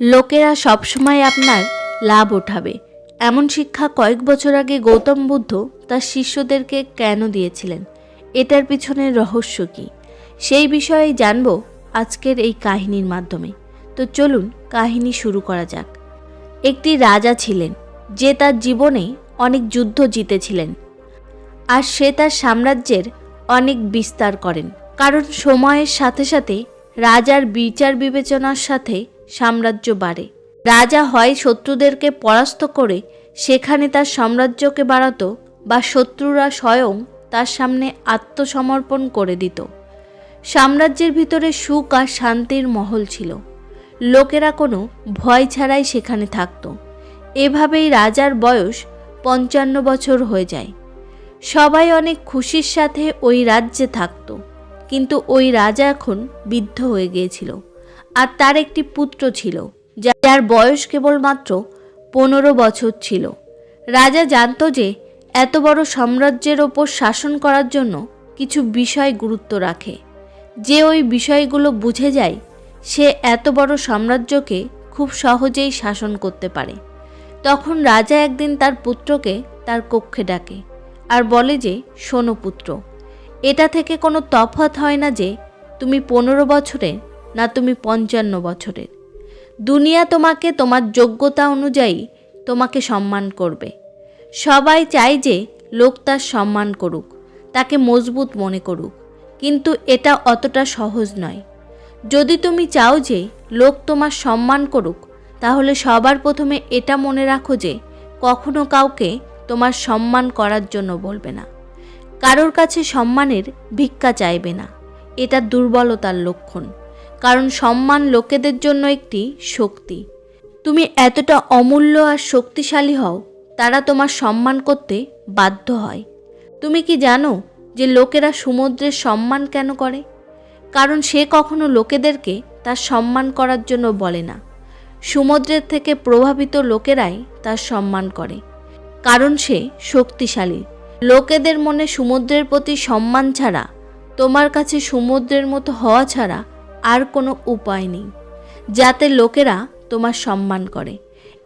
লোকেরা সবসময় আপনার লাভ ওঠাবে এমন শিক্ষা কয়েক বছর আগে গৌতম বুদ্ধ তার শিষ্যদেরকে কেন দিয়েছিলেন? এটার পিছনের রহস্য কী? সেই বিষয়ে জানব আজকের এই কাহিনীর মাধ্যমে। তো চলুন কাহিনী শুরু করা যাক। একটি রাজা ছিলেন, যে তার জীবনে অনেক যুদ্ধ জিতেছিলেন আর সে তার সাম্রাজ্যের অনেক বিস্তার করেন। কারণ সময়ের সাথে সাথে রাজার বিচার বিবেচনার সাথে সাম্রাজ্য বাড়ে। রাজা হয় শত্রুদেরকে পরাস্ত করে, সেখানে তার সাম্রাজ্যকে বাড়াতো বা শত্রুরা স্বয়ং তার সামনে আত্মসমর্পণ করে দিত। সাম্রাজ্যের ভিতরে সুখ আর শান্তির মহল ছিল। লোকেরা কোনো ভয় ছাড়াই সেখানে থাকতো। এভাবেই রাজার বয়স পঞ্চান্ন বছর হয়ে যায়। সবাই অনেক খুশির সাথে ওই রাজ্যে থাকত, কিন্তু ওই রাজা এখন বৃদ্ধ হয়ে গিয়েছিল। আর তার একটি পুত্র ছিল, যার বয়স কেবলমাত্র পনেরো বছর ছিল। রাজা জানতো যে, এত বড় সাম্রাজ্যের ওপর শাসন করার জন্য কিছু বিষয় গুরুত্ব রাখে। যে ওই বিষয়গুলো বুঝে যায়, সে এত বড় সাম্রাজ্যকে খুব সহজেই শাসন করতে পারে। তখন রাজা একদিন তার পুত্রকে তার কক্ষে ডাকে আর বলে যে, শোনো পুত্র, এটা থেকে কোনো তফাৎ হয় না যে, তুমি পনেরো বছরের না তুমি পঞ্চান্ন বছরের। দুনিয়া তোমাকে তোমার যোগ্যতা অনুযায়ী তোমাকে সম্মান করবে। সবাই চায় যে লোক তার সম্মান করুক, তাকে মজবুত মনে করুক, কিন্তু এটা অতটা সহজ নয়। যদি তুমি চাও যে লোক তোমার সম্মান করুক, তাহলে সবার প্রথমে এটা মনে রাখো যে কখনো কাউকে তোমার সম্মান করার জন্য বলবে না। কারোর কাছে সম্মানের ভিক্ষা চাইবে না। এটা দুর্বলতার লক্ষণ। কারণ সম্মান লোকেদের জন্য একটি শক্তি। তুমি এতটা অমূল্য আর শক্তিশালী হও, তারা তোমার সম্মান করতে বাধ্য হয়। তুমি কি জানো যে লোকেরা সমুদ্রের সম্মান কেন করে? কারণ সে কখনো লোকেদেরকে তার সম্মান করার জন্য বলে না। সমুদ্রের থেকে প্রভাবিত লোকেরাই তার সম্মান করে। কারণ সে শক্তিশালী। লোকেদের মনে সমুদ্রের প্রতি সম্মান ছাড়া, তোমার কাছে সমুদ্রের মতো হওয়া ছাড়া আর কোনো উপায় নেই, যাতে লোকেরা তোমার সম্মান করে।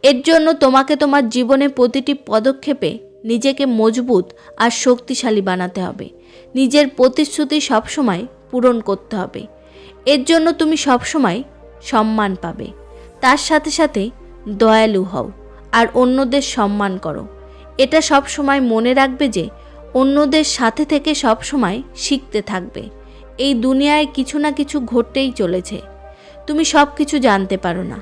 এর জন্য তোমাকে তোমার জীবনে প্রতিটি পদক্ষেপে নিজেকে মজবুত আর শক্তিশালী বানাতে হবে। নিজের প্রতিশ্রুতি সবসময় পূরণ করতে হবে। এর জন্য তুমি সবসময় সম্মান পাবে। তার সাথে সাথে দয়ালু হও আর অন্যদের সম্মান করো। এটা সব সময় মনে রাখবে যে অন্যদের সাথে থেকে সব সময় শিখতে থাকবে। এই দুনিয়ায় কিছু না কিছু ঘটতেই চলেছে। তুমি সব কিছু জানতে পারো না।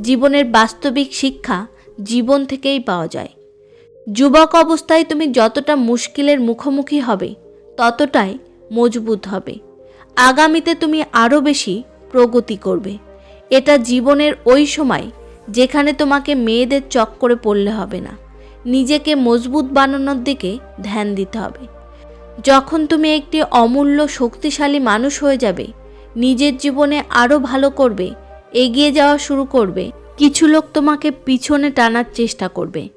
জীবনের বাস্তবিক শিক্ষা জীবন থেকেই পাওয়া যায়। যুবক অবস্থায় তুমি যতটা মুশকিলের মুখোমুখি হবে, ততটাই মজবুত হবে। আগামীতে তুমি আরও বেশি প্রগতি করবে। এটা জীবনের ওই সময় যেখানে তোমাকে মেয়েদের চক্করে পড়লে হবে না। নিজেকে মজবুত বানানোর দিকে ধ্যান দিতে হবে। যখন তুমি একটি অমূল্য শক্তিশালী মানুষ হয়ে যাবে, নিজের জীবনে আরও ভালো করবে, এগিয়ে যাওয়া শুরু করবে। কিছু লোক তোমাকে পিছনে টানার চেষ্টা করবে।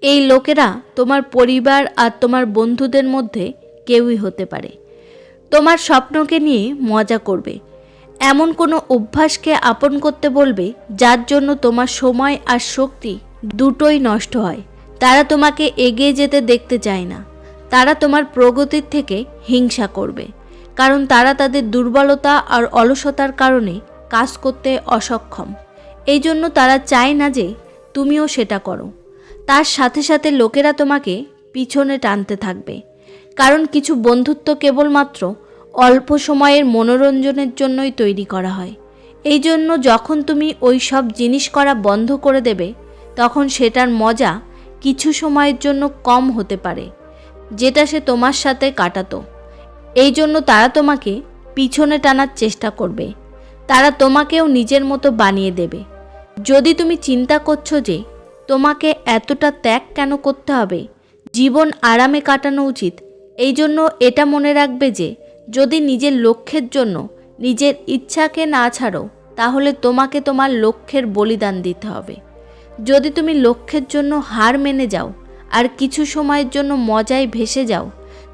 এই লোকেরা তোমার পরিবার আর তোমার বন্ধুদের মধ্যে কেউই হতে পারে। তোমার স্বপ্নকে নিয়ে মজা করবে। এমন কোনো অভ্যাসকে আপন করতে বলবে, যার জন্য তোমার সময় আর শক্তি দুটোই নষ্ট হয়। তারা তোমাকে এগিয়ে যেতে দেখতে চায় না। তারা তোমার প্রগতির থেকে হিংসা করবে, কারণ তারা তাদের দুর্বলতা আর অলসতার কারণে কাজ করতে অসক্ষম। এই জন্য তারা চায় না যে তুমিও সেটা করো। তার সাথে সাথে লোকেরা তোমাকে পিছনে টানতে থাকবে, কারণ কিছু বন্ধুত্ব কেবলমাত্র অল্প সময়ের মনোরঞ্জনের জন্যই তৈরি করা হয়। এই জন্য যখন তুমি ওই সব জিনিস করা বন্ধ করে দেবে, তখন সেটার মজা কিছু সময়ের জন্য কম হতে পারে। যেটা সে তোমার সাথে কাটাতো। এই জন্য তারা তোমাকে পিছনে টানার চেষ্টা করবে। তারা তোমাকেও নিজের মতো বানিয়ে দেবে। যদি তুমি চিন্তা করছ যে তোমাকে এতটা ত্যাগ কেন করতে হবে, জীবন আরামে কাটানো উচিত, এই জন্য এটা মনে রাখবে যে যদি নিজের লক্ষ্যের জন্য নিজের ইচ্ছাকে না ছাড়ো, তাহলে তোমাকে তোমার লক্ষ্যের বলিদান দিতে হবে। যদি তুমি লক্ষ্যের জন্য হার মেনে যাও আর কিছু সময়ের জন্য মজায় ভেসে যাও,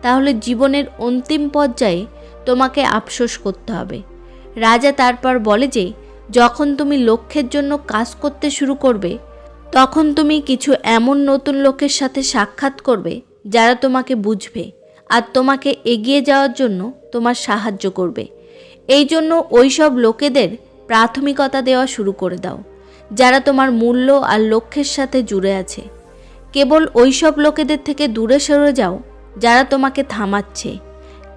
তাহলে জীবনের অন্তিম পর্যায়ে তোমাকে আফসোস করতে হবে। রাজা তারপর বলে যে, যখন তুমি লক্ষ্যের জন্য কাজ করতে শুরু করবে, তখন তুমি কিছু এমন নতুন লোকের সাথে সাক্ষাৎ করবে, যারা তোমাকে বুঝবে আর তোমাকে এগিয়ে যাওয়ার জন্য তোমার সাহায্য করবে। এই জন্য ওইসব লোকেদের প্রাথমিকতা দেওয়া শুরু করে দাও, যারা তোমার মূল্য আর লক্ষ্যের সাথে জুড়ে আছে। কেবল ওইসব লোকেদের থেকে দূরে সরে যাও, যারা তোমাকে থামাচ্ছে।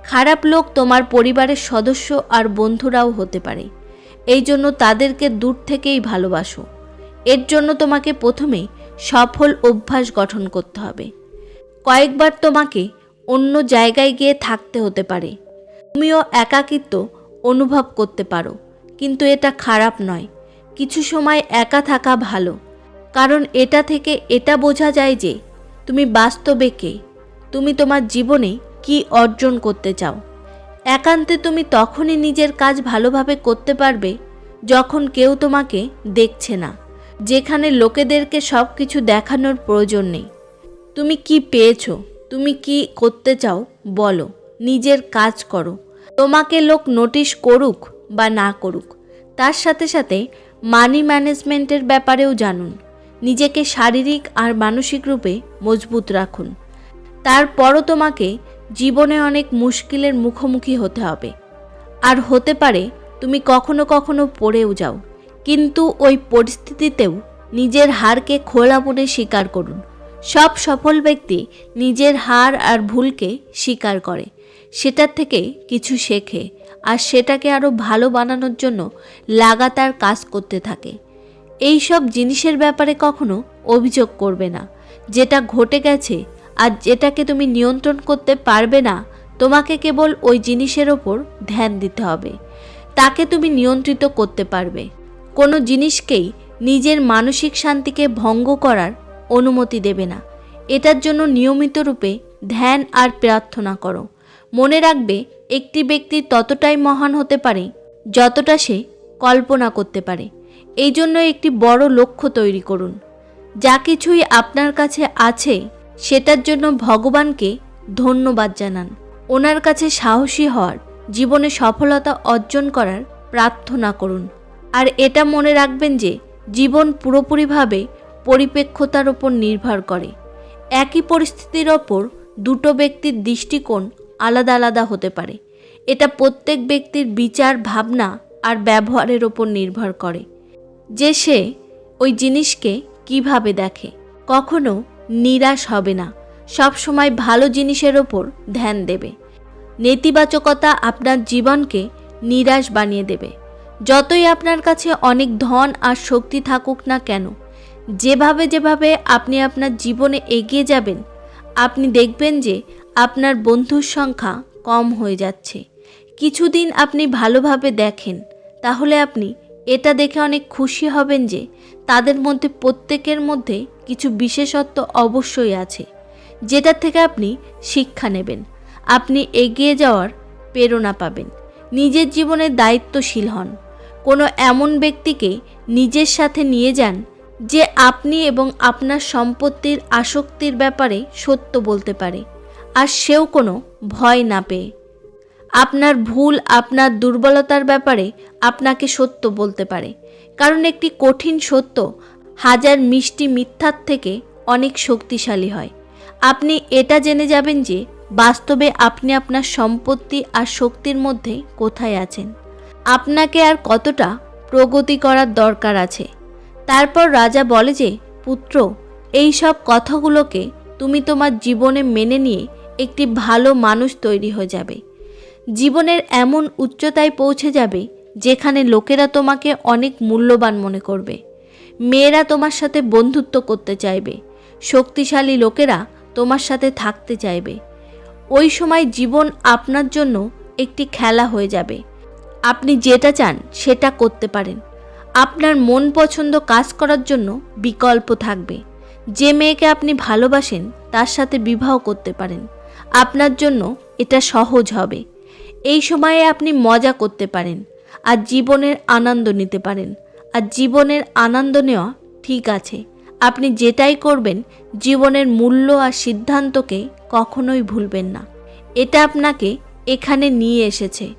খারাপ লোক তোমার পরিবারের সদস্য আর বন্ধুরাও হতে পারে। এই জন্য তাদেরকে দূর থেকেই ভালোবাসো। এর জন্য তোমাকে প্রথমে সফল অভ্যাস গঠন করতে হবে। কয়েকবার তোমাকে অন্য জায়গায় গিয়ে থাকতে হতে পারে। তুমিও একাকিত্ব অনুভব করতে পারো, কিন্তু এটা খারাপ নয়। কিছু সময় একা থাকা ভালো। কারণ এটা থেকে এটা বোঝা যায় যে তুমি বাস্তবে কে। তুমি তোমার জীবনে কি অর্জন করতে চাও। একান্তে তুমি তখনই নিজের কাজ ভালোভাবে করতে পারবে যখন কেউ তোমাকে দেখছে না, যেখানে লোকেদেরকে সব কিছু দেখানোর প্রয়োজন নেই। তুমি কি পেয়েছ? তুমি কি করতে চাও? বলো, নিজের কাজ করো। তোমাকে লোক নোটিশ করুক বা না করুক, তার সাথে সাথে মানি ম্যানেজমেন্টের ব্যাপারেও জানুন। নিজেকে শারীরিক আর মানসিক রূপে মজবুত রাখুন। তারপরও তোমাকে জীবনে অনেক মুশকিলের মুখোমুখি হতে হবে। আর হতে পারে তুমি কখনো কখনো পড়েও যাও, কিন্তু ওই পরিস্থিতিতেও নিজের হারকে খোলা মনে স্বীকার করুন। সব সফল ব্যক্তি নিজের হার আর ভুলকে স্বীকার করে। সেটার থেকে কিছু শেখে, আর সেটাকে আরও ভালো বানানোর জন্য লাগাতার কাজ করতে থাকে। এই সব জিনিসের ব্যাপারে কখনো অভিযোগ করবে না। যেটা ঘটে গেছে আর যেটাকে তুমি নিয়ন্ত্রণ করতে পারবে না, তোমাকে কেবল ওই জিনিসের ওপর ধ্যান দিতে হবে। তাকে তুমি নিয়ন্ত্রিত করতে পারবে। কোনো জিনিসকেই নিজের মানসিক শান্তিকে ভঙ্গ করার অনুমতি দেবে না। এটার জন্য নিয়মিত রূপে ধ্যান আর প্রার্থনা করো। মনে রাখবে, একটি ব্যক্তি ততটাই মহান হতে পারে, যতটা সে কল্পনা করতে পারে। এই জন্য একটি বড় লক্ষ্য তৈরি করুন। যা কিছুই আপনার কাছে আছে, সেটার জন্য ভগবানকে ধন্যবাদ জানান। ওনার কাছে সাহসী হওয়ার, জীবনে সফলতা অর্জন করার প্রার্থনা করুন। আর এটা মনে রাখবেন যে, জীবন পুরোপুরিভাবে পরিপ্রেক্ষতার ওপর নির্ভর করে। একই পরিস্থিতির ওপর দুটো ব্যক্তির দৃষ্টিকোণ আলাদা আলাদা হতে পারে। এটা প্রত্যেক ব্যক্তির বিচার, ভাবনা আর ব্যবহারের ওপর নির্ভর করে। যে সে ওই জিনিসকে কীভাবে দেখে? কখনো নিরাশ হবে না। সব সময় ভালো জিনিসের ওপর ধ্যান দেবে। নেতিবাচকতা আপনার জীবনকে নিরাশ বানিয়ে দেবে। যতই আপনার কাছে অনেক ধন আর শক্তি থাকুক না কেন, যেভাবে যেভাবে আপনি আপনার জীবনে এগিয়ে যাবেন, আপনি দেখবেন যে আপনার বন্ধুর সংখ্যা কম হয়ে যাচ্ছে। কিছুদিন আপনি ভালোভাবে দেখেন, তাহলে আপনি এটা দেখে অনেক খুশি হবেন যে তাদের মধ্যে প্রত্যেকের মধ্যে কিছু বিশেষত্ব অবশ্যই আছে যেটার থেকে আপনি শিক্ষা নেবেন। আপনি এগিয়ে যাওয়ার প্রেরণা পাবেন। নিজের জীবনে দায়িত্বশীল হন। কোনো এমন ব্যক্তিকে নিজের সাথে নিয়ে যান যে আপনি এবং আপনার সম্পত্তির আসক্তির ব্যাপারে সত্য বলতে পারে, আর সেও কোনো ভয় না পেয়ে। আপনার ভুল, আপনার দুর্বলতার ব্যাপারে আপনাকে সত্য বলতে পারে। কারণ একটি কঠিন সত্য হাজার মিষ্টি মিথ্যার থেকে অনেক শক্তিশালী হয়। আপনি এটা জেনে যাবেন যে বাস্তবে আপনি আপনার সম্পত্তি আর শক্তির মধ্যে কোথায় আছেন। আপনাকে আর কতটা প্রগতি করার দরকার আছে। তারপর রাজা বলে যে, পুত্র, এই সব কথাগুলোকে তুমি তোমার জীবনে মেনে নিয়ে একটি ভালো মানুষ তৈরি হয়ে যাবে। জীবনের এমন উচ্চতায় পৌঁছে যাবে যেখানে লোকেরা তোমাকে অনেক মূল্যবান মনে করবে। মেয়েরা তোমার সাথে বন্ধুত্ব করতে চাইবে। শক্তিশালী লোকেরা তোমার সাথে থাকতে চাইবে। ওই সময় জীবন আপনার জন্য একটি খেলা হয়ে যাবে। আপনি যেটা চান সেটা করতে পারেন। আপনার মন পছন্দ কাজ করার জন্য বিকল্প থাকবে। যে মেয়েকে আপনি ভালোবাসেন তার সাথে বিবাহ করতে পারেন। আপনার জন্য এটা সহজ হবে। এই সময়ে আপনি মজা করতে পারেন, আর জীবনের আনন্দ নিতে পারেন। আর জীবনের আনন্দ নেওয়া ঠিক আছে। আপনি যেটাই করবেন, জীবনের মূল্য আর সিদ্ধান্তকে কখনোই ভুলবেন না। এটা আপনাকে এখানে নিয়ে এসেছে।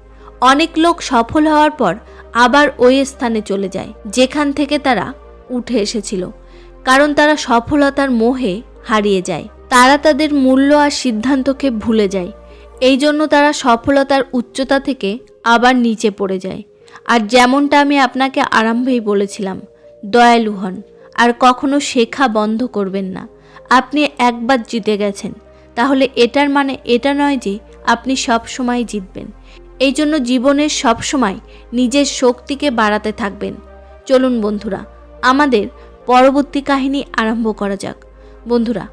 অনেক লোক সফল হওয়ার পর আবার ওই স্থানে চলে যায়, যেখান থেকে তারা উঠে এসেছিল। কারণ তারা সফলতার মোহে হারিয়ে যায়। তারা তাদের মূল্য আর সিদ্ধান্তকে ভুলে যায়। এই জন্য তারা সফলতার উচ্চতা থেকে আবার নিচে পড়ে যায়। আর যেমনটা আমি আপনাকে আরম্ভেই বলেছিলাম, দয়ালু হন, আর কখনো শেখা বন্ধ করবেন না। আপনি একবার জিতে গেছেন, তাহলে এটার মানে এটা নয় যে আপনি সব সময় জিতবেন। এই জন্য জীবনের সব সময় নিজের শক্তিকে বাড়াতে থাকবেন। চলুন বন্ধুরা, আমাদের পরবর্তী কাহিনী আরম্ভ করা যাক। বন্ধুরা,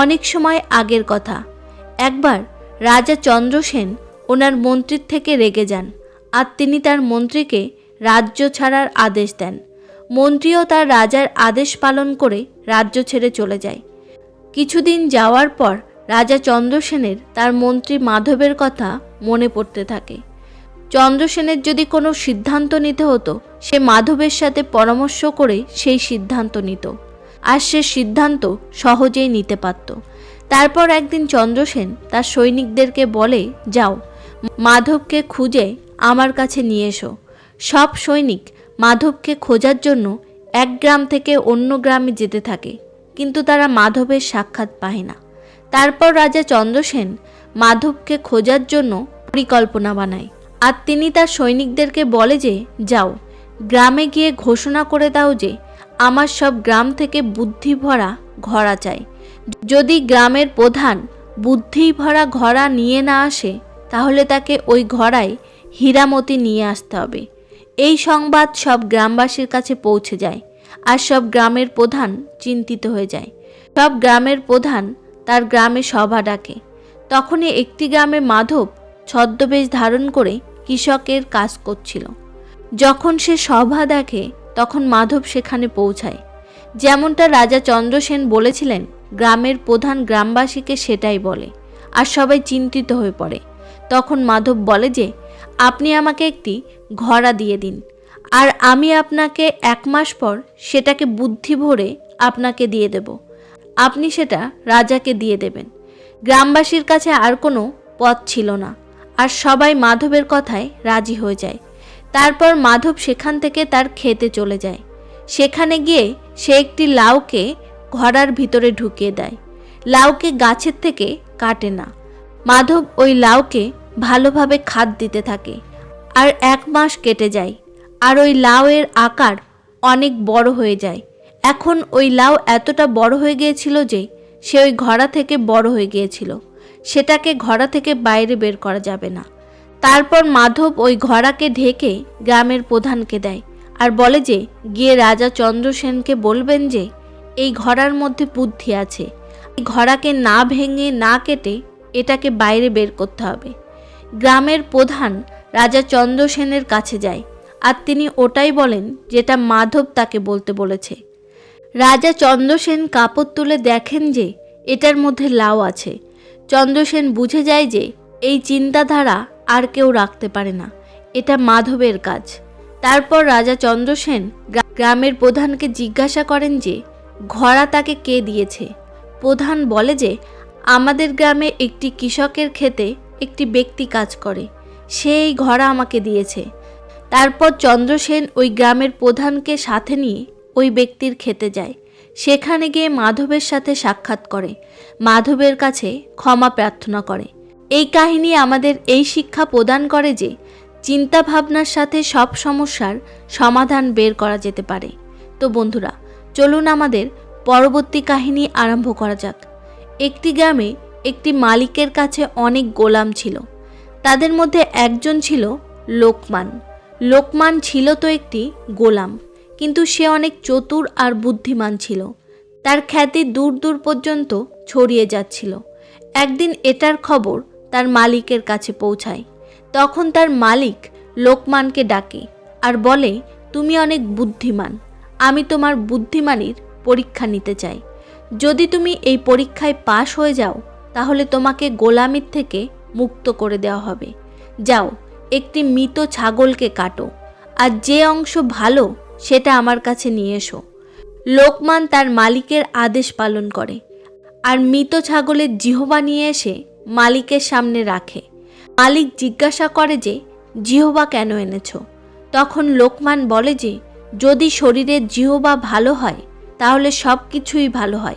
অনেক সময় আগের কথা। একবার রাজা চন্দ্রসেন ওনার মন্ত্রীর থেকে রেগে যান আর তিনি তার মন্ত্রীকে রাজ্য ছাড়ার আদেশ দেন। মন্ত্রীও তার রাজার আদেশ পালন করে রাজ্য ছেড়ে চলে যায়। কিছুদিন যাওয়ার পর রাজা চন্দ্রসেনের তার মন্ত্রী মাধবের কথা মনে পড়তে থাকে। চন্দ্রসেনের যদি কোনো সিদ্ধান্ত নিতে হতো, সে মাধবের সাথে পরামর্শ করে সেই সিদ্ধান্ত নিত। আর সে সিদ্ধান্ত সহজেই নিতে পারত। তারপর একদিন চন্দ্রসেন তার সৈনিকদেরকে বলে, যাও, মাধবকে খুঁজে আমার কাছে নিয়ে এসো। সব সৈনিক মাধবকে খোঁজার জন্য এক গ্রাম থেকে অন্য গ্রামে যেতে থাকে, কিন্তু তারা মাধবের সাক্ষাৎ পায় না। তারপর রাজা চন্দ্রসেন মাধবকে খোঁজার জন্য পরিকল্পনা বানায়। আর তিনি তার সৈনিকদেরকে বলে যে, যাও, গ্রামে গিয়ে ঘোষণা করে দাও যে, আমার সব গ্রাম থেকে বুদ্ধি ভরা ঘোড়া চাই। যদি গ্রামের প্রধান বুদ্ধি ভরা ঘোড়া নিয়ে না আসে, তাহলে তাকে ওই ঘোড়ায় হীরামতি নিয়ে আসতে হবে। এই সংবাদ সব গ্রামবাসীর কাছে পৌঁছে যায় আর সব গ্রামের প্রধান চিন্তিত হয়ে যায়। সব গ্রামের প্রধান তার গ্রামে সভা ডাকে। তখনই একটি গ্রামে মাধব ছদ্মবেশ ধারণ করে কৃষকের কাজ করছিল। যখন সে সভা দেখে, তখন মাধব সেখানে পৌঁছায়। যেমনটা রাজা চন্দ্রসেন বলেছিলেন গ্রামের প্রধান গ্রামবাসীকে সেটাই বলে আর সবাই চিন্তিত হয়ে পড়ে। তখন মাধব বলে যে, আপনি আমাকে একটি ঘোড়া দিয়ে দিন আর আমি আপনাকে এক মাস পর সেটাকে বুদ্ধি ভরে আপনাকে দিয়ে দেব। আপনি সেটা রাজাকে দিয়ে দেবেন। গ্রামবাসীর কাছে আর কোনো পথ ছিল না আর সবাই মাধবের কথায় রাজি হয়ে যায়। তারপর মাধব সেখান থেকে তার খেতে চলে যায়। সেখানে গিয়ে সে একটি লাউকে ঘোড়ার ভিতরে ঢুকিয়ে দেয়। লাউকে গাছের থেকে কাটে না। মাধব ওই লাউকে ভালোভাবে খাদ দিতে থাকে আর এক মাস কেটে যায় আর ওই লাউয়ের আকার অনেক বড় হয়ে যায়। এখন ওই লাউ এতটা বড় হয়ে গিয়েছিল যে সে ওই ঘোড়া থেকে বড় হয়ে গিয়েছিল। সেটাকে ঘোড়া থেকে বাইরে বের করা যাবে না। তারপর মাধব ওই ঘোড়াকে ঢেকে গ্রামের প্রধানকে দেয় আর বলে যে, গিয়ে রাজা চন্দ্রসেনকে বলবেন যে এই ঘোড়ার মধ্যে বুদ্ধি আছে। এই ঘোড়াকে না ভেঙে না কেটে এটাকে বাইরে বের করতে হবে। গ্রামের প্রধান রাজা চন্দ্রসেনের কাছে যায় আর তিনি ওটাই বলেন যেটা মাধব তাকে বলতে বলেছে। রাজা চন্দ্রসেন কাপড় তুলে দেখেন যে এটার মধ্যে লাউ আছে। চন্দ্রসেন বুঝে যায় যে এই চিন্তাধারা আর কেউ রাখতে পারে না। এটা মাধবের কাজ। তারপর রাজা চন্দ্রসেন গ্রা- গ্রামের প্রধানকে জিজ্ঞাসা করেন যে ঘোড়া তাকে কে দিয়েছে? প্রধান বলে যে, আমাদের গ্রামে একটি কৃষকের ক্ষেতে একটি ব্যক্তি কাজ করে। সে এই ঘোড়া আমাকে দিয়েছে। তারপর চন্দ্রসেন ওই গ্রামের প্রধানকে সাথে নিয়ে ওই ব্যক্তির খেতে যায়। সেখানে গিয়ে মাধবের সাথে সাক্ষাৎ করে। মাধবের কাছে ক্ষমা প্রার্থনা করে। এই কাহিনী আমাদের এই শিক্ষা প্রদান করে যে চিন্তা ভাবনার সাথে সব সমস্যার সমাধান বের করা যেতে পারে। তো বন্ধুরা চলুন আমাদের পরবর্তী কাহিনী আরম্ভ করা যাক। একটি গ্রামে একটি মালিকের কাছে অনেক গোলাম ছিল। তাদের মধ্যে একজন ছিল লোকমান। লোকমান ছিল তো একটি গোলাম, কিন্তু সে অনেক চতুর আর বুদ্ধিমান ছিল। তার খ্যাতি দূর দূর পর্যন্ত ছড়িয়ে যাচ্ছিল। একদিন এটার খবর তার মালিকের কাছে পৌঁছায়। তখন তার মালিক লোকমানকে ডাকে আর বলে, তুমি অনেক বুদ্ধিমান। আমি তোমার বুদ্ধিমানির পরীক্ষা নিতে চাই। যদি তুমি এই পরীক্ষায় পাশ হয়ে যাও, তাহলে তোমাকে গোলামির থেকে মুক্ত করে দেওয়া হবে। যাও, একটি মৃত ছাগলকে কাটো, আর যে অংশ ভালো, সেটা আমার কাছে নিয়ে এসো। লোকমান তার মালিকের আদেশ পালন করে, আর মৃত ছাগলের জিহবা নিয়ে এসে মালিকের সামনে রাখে। মালিক জিজ্ঞাসা করে যে, জিহবা কেন এনেছো? তখন লোকমান বলে যে যদি শরীরের জিহবা ভালো হয়, তাহলে সব কিছুই ভালো হয়।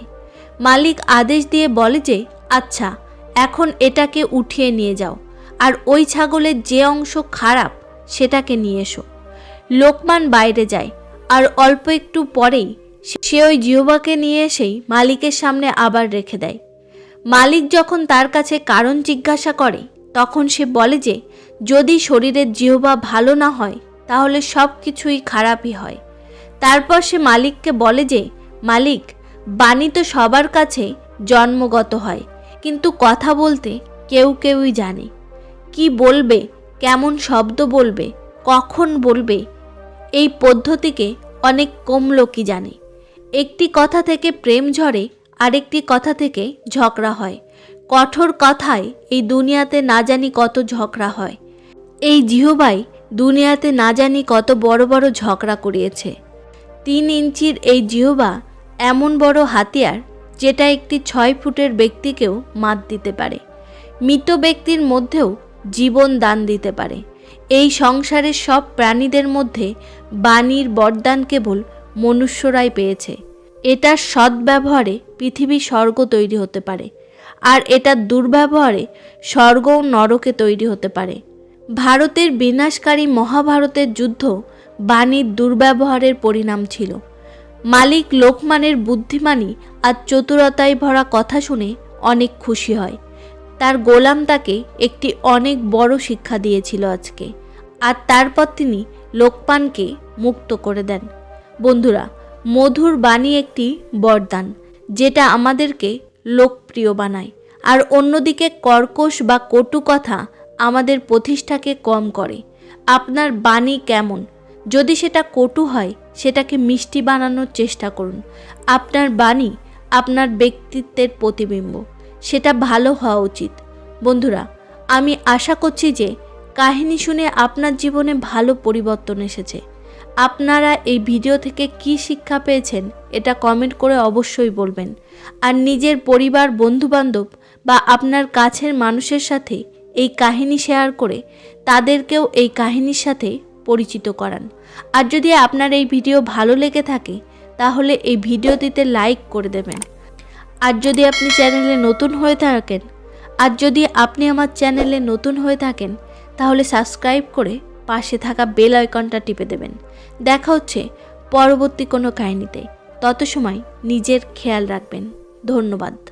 মালিক আদেশ দিয়ে বলে যে আচ্ছা এখন এটাকে উঠিয়ে নিয়ে যাও। আর ওই ছাগলের যে অংশ খারাপ, সেটাকে নিয়ে এসো। লোকমান বাইরে যায়। আর অল্প একটু পরেই সে ওই জিহবাকে নিয়ে এসেই মালিকের সামনে আবার রেখে দেয়। মালিক যখন তার কাছে কারণ জিজ্ঞাসা করে, তখন সে বলে যে, যদি শরীরের জিহবা ভালো না হয় তাহলে সব কিছুই খারাপই হয়। তারপর সে মালিককে বলে যে, মালিক, বাণী তো সবার কাছে জন্মগত হয়, কিন্তু কথা বলতে কেউ কেউই জানে। কি বলবে, কেমন শব্দ বলবে, কখন বলবে, এই পদ্ধতিকে অনেক কম লোকই জানে। একটি কথা থেকে প্রেম ঝরে, আরেকটি কথা থেকে ঝগড়া হয়। কঠোর কথায় এই দুনিয়াতে না জানি কত ঝগড়া হয়। এই জিহবাই দুনিয়াতে না জানি কত বড় বড় ঝগড়া করিয়েছে। তিন ইঞ্চির এই জিহবা এমন বড় হাতিয়ার যেটা একটি ছয় ফুটের ব্যক্তিকেও মাত দিতে পারে। মৃত ব্যক্তির মধ্যেও জীবন দান দিতে পারে। এই সংসারের সব প্রাণীদের মধ্যে বাণীর বরদান কেবল মনুষ্যরাই পেয়েছে। এটার সদ্ব্যবহারে পৃথিবী স্বর্গ তৈরি হতে পারে। আর এটার দুর্ব্যবহারে স্বর্গ নরকে তৈরি হতে পারে। ভারতের বিনাশকারী মহাভারতের যুদ্ধ বাণীর দুর্ব্যবহারের পরিণাম ছিল। মালিক লোকমানের বুদ্ধিমানী আর চতুরতায় ভরা কথা শুনে অনেক খুশি হয়। তার গোলাম তাকে একটি অনেক বড় শিক্ষা দিয়েছিল আজকে। আর তারপর তিনি লোকপানকে মুক্ত করে দেন। বন্ধুরা, মধুর বাণী একটি বরদান, যেটা আমাদেরকে লোকপ্রিয় বানায়। আর অন্যদিকে কর্কশ বা কটু কথা আমাদের প্রতিষ্ঠাকে কম করে। আপনার বাণী কেমন? যদি সেটা কটু হয়, সেটাকে মিষ্টি বানানোর চেষ্টা করুন। আপনার বাণী আপনার ব্যক্তিত্বের প্রতিবিম্ব। সেটা ভালো হওয়া উচিত। বন্ধুরা, আমি আশা করছি যে কাহিনী শুনে আপনার জীবনে ভালো পরিবর্তন এসেছে। আপনারা এই ভিডিও থেকে কি শিক্ষা পেয়েছেন, এটা কমেন্ট করে অবশ্যই বলবেন। আর নিজের পরিবার, বন্ধুবান্ধব বা আপনার কাছের মানুষের সাথে এই কাহিনী শেয়ার করে তাদেরকেও এই কাহিনীর সাথে পরিচিত করান। আর যদি আপনার এই ভিডিও ভালো লেগে থাকে, তাহলে এই ভিডিওটিতে লাইক করে দেবেন। আর যদি আপনি চ্যানেলে নতুন হয়ে থাকেন, আর যদি আপনি আমার চ্যানেলে নতুন হয়ে থাকেন, তাহলে সাবস্ক্রাইব করে পাশে থাকা বেল আইকনটা টিপে দেবেন। দেখা হচ্ছে পরবর্তী কোনো কাহিনীতে। তত সময় নিজের খেয়াল রাখবেন। ধন্যবাদ।